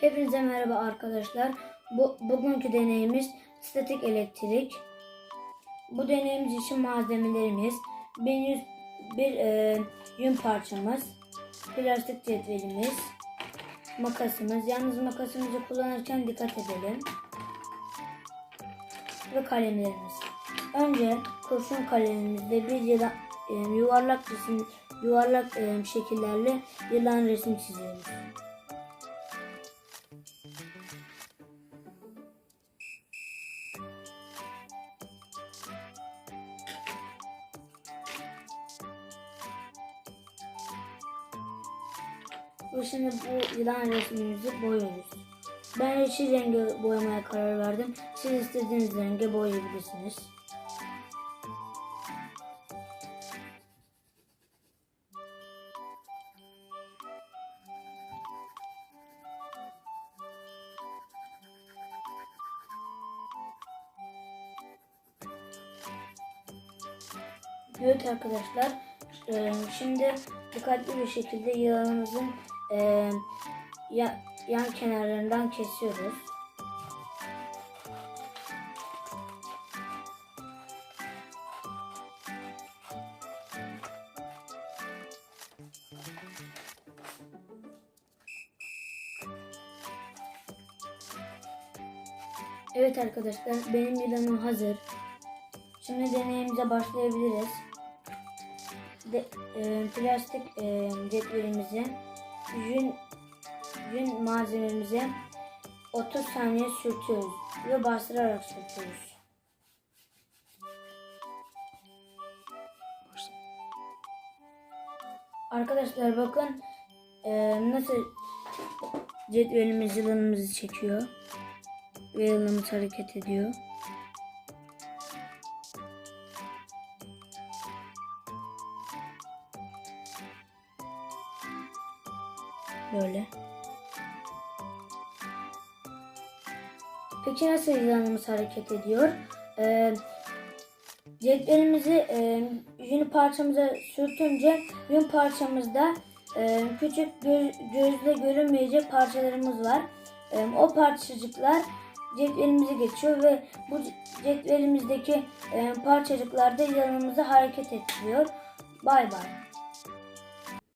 Hepinize merhaba arkadaşlar. Bu bugünkü deneyimiz statik elektrik. Bu deneyimiz için malzemelerimiz bir, yüz, bir e, yün parçamız, plastik cetvelimiz, makasımız. Yalnız makasımızı kullanırken dikkat edelim. Ve kalemlerimiz. Önce kurşun kalemimizde bir yılan, e, yuvarlak resim, yuvarlak e, şekillerle yılan resim çiziyoruz. Ve şimdi bu yılan resmimizi boyuyoruz. Ben yeşil rengi boyamaya karar verdim. Siz istediğiniz renge boyayabilirsiniz. Evet arkadaşlar, e, şimdi dikkatli bir şekilde yılanımızın e, ya- yan kenarlarından kesiyoruz. Evet arkadaşlar, benim yılanım hazır. Şimdi deneyimize başlayabiliriz. De, e, plastik e, cetvelimizi yün, yün malzememize 30 saniye sürtüyoruz ve bastırarak sürtüyoruz. Arkadaşlar bakın e, nasıl cetvelimiz yılanımızı çekiyor ve yılanımız hareket ediyor. Böyle. Peki nasıl yılanımız hareket ediyor? Ee, cetvelimizi e, yün parçamıza sürtünce yün parçamızda e, küçük göz, gözle görünmeyecek parçalarımız var. E, o parçacıklar cetvelimize geçiyor ve bu cetvelimizdeki e, parçacıklar da yılanımızı hareket ettiriyor. Bay bay.